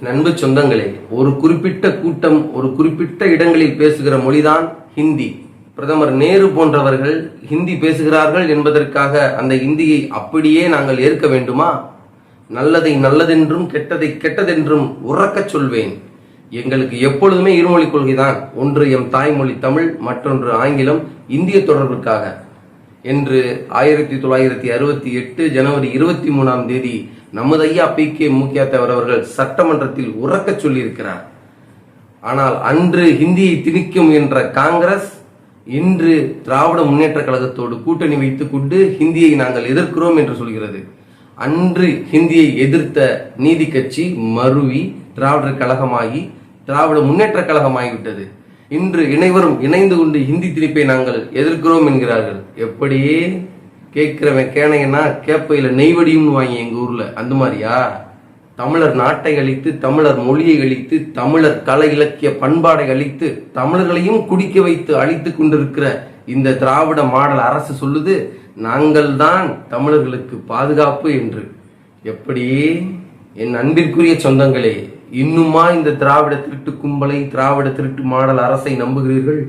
நண்பு சொந்தங்களே ஒரு குறிப்பிட்ட கூட்டம் ஒரு குறிப்பிட்ட இடங்களில் பேசுகிற மொழிதான் ஹிந்தி. பிரதமர் நேரு போன்றவர்கள் ஹிந்தி பேசுகிறார்கள் என்பதற்காக அந்த ஹிந்தியை அப்படியே நாங்கள் ஏற்க வேண்டுமா? நல்லதை நல்லதென்றும் கெட்டதை கெட்டதென்றும் உறக்கச் சொல்வேன். எங்களுக்கு எப்பொழுதுமே இருமொழி கொள்கைதான். ஒன்று எம் தாய்மொழி தமிழ் மற்றொன்று ஆங்கிலம் இந்திய தொடர்புக்காக. என்று ஆயிரத்தி தொள்ளாயிரத்தி அறுபத்தி எட்டு ஜனவரி இருபத்தி மூணாம் தேதி நமது ஐயா பி கே முக்கியாத்தவர் அவர்கள் சட்டமன்றத்தில் உறக்கச் சொல்லியிருக்கிறார். ஆனால் அன்று ஹிந்தியை திணிக்கும் என்ற காங்கிரஸ் இன்று திராவிட முன்னேற்ற கழகத்தோடு கூட்டணி வைத்துக் கொண்டு ஹிந்தியை நாங்கள் எதிர்க்கிறோம் என்று சொல்கிறது. அன்று ஹிந்தியை எதிர்த்த நீதி கட்சி மருவி திராவிடர் கழகமாகி திராவிட முன்னேற்ற கழகமாகிவிட்டது. இன்று இணைவரும் இணைந்து கொண்டு ஹிந்தி திணிப்பை நாங்கள் எதிர்க்கிறோம் என்கிறார்கள். எப்படியே கேட்கிறவன் கேனையன்னா கேப்பையில் நெய்வடியும்னு வாங்கி எங்கள் ஊரில். அந்த மாதிரியா? தமிழர் நாட்டை அழித்து தமிழர் மொழியை அழித்து தமிழர் கலை இலக்கிய பண்பாடை அழித்து தமிழர்களையும் குடிக்க வைத்து அழித்து கொண்டிருக்கிற இந்த திராவிட மாடல் அரசு சொல்லுது நாங்கள் தான் தமிழர்களுக்கு பாதுகாப்பு என்று. எப்படி? என் அன்பிற்குரிய சொந்தங்களே இன்னுமா இந்த திராவிட திருட்டு கும்பலை திராவிட திருட்டு மாடல் அரசை நம்புகிறீர்கள்?